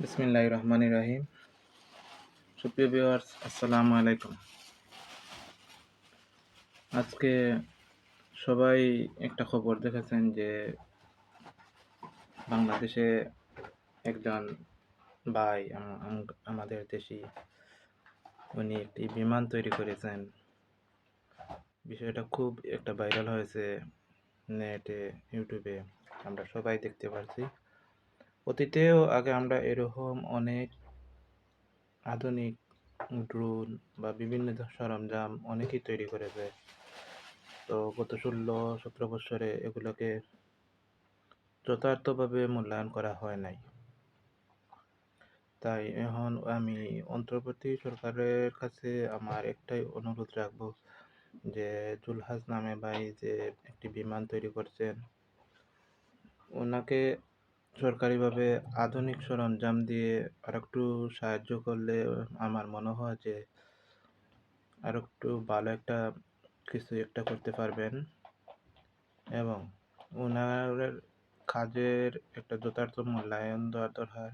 বিসমিল্লাহ রহমান রাহিম সুপ্রিয় ভিউয়ার্স আসসালামু আলাইকুম। আজকে সবাই একটা খবর দেখেছেন যে বাংলাদেশে একজন ভাই আম- আম- আমাদের দেশি, উনি একটি বিমান তৈরি করেছেন। বিষয়টা খুব একটা ভাইরাল হয়েছে নেটে, ইউটিউবে, আমরা সবাই দেখতে পারছি। অতীতেও আগে আমরা এরকম অনেক আধুনিক ড্রোন বা বিভিন্ন সরঞ্জাম অনেকেই তৈরি করেছে তো গত ষোলো, সতেরো বছরে এগুলোকে যথার্থভাবে মূল্যায়ন করা হয় নাই। তাই এখন আমি অন্তর্বর্তী সরকারের কাছে আমার একটাই অনুরোধ রাখব যে জুলহাস নামে ভাই যে একটি বিমান তৈরি করছেন, ওনাকে সরকারিভাবে আধুনিক সরঞ্জাম দিয়ে আরেকটু সাহায্য করলে আমার মনে হয় যে আর একটু ভালো একটা কিছু একটা করতে পারবেন। এবং ওনার কাজের একটা যথার্থ মূল্যায়ন দেওয়া দরকার।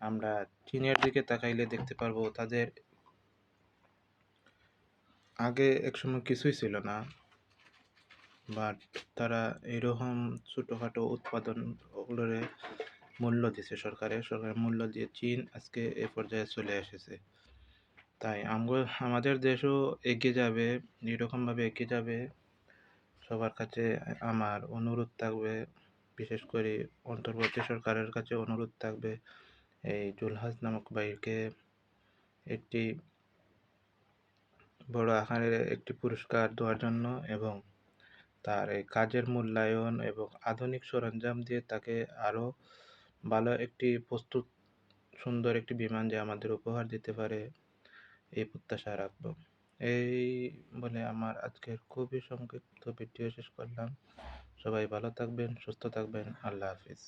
আমরা চীনের দিকে তাকাইলে দেখতে পারব তাদের আগে একসময় কিছুই ছিল না। বাট তারা এরকম ছোটোখাটো উৎপাদন ওগুলোরে মূল্য দিছে সরকারে সরকারের মূল্য দিয়ে চীন আজকে এ পর্যায়ে চলে এসেছে। তাই আমাদের দেশও এগিয়ে যাবে এরকমভাবে এগিয়ে যাবে। সবার কাছে আমার অনুরোধ থাকবে, বিশেষ করে অন্তর্বর্তী সরকারের কাছে অনুরোধ থাকবে, এই জুলহাস নামক ভাইকে একটি বড় আকারের একটি পুরস্কার দেওয়ার জন্য এবং তার এই কাজের মূল্যায়ন এবং আধুনিক সরঞ্জাম দিয়ে তাকে আরও ভালো একটি প্রস্তুত, সুন্দর একটি বিমান যে আমাদের উপহার দিতে পারে এই প্রত্যাশা রাখব। এই বলে আমার আজকের খুবই সংক্ষিপ্ত ভিডিও শেষ করলাম। সবাই ভালো থাকবেন, সুস্থ থাকবেন। আল্লাহ হাফিজ।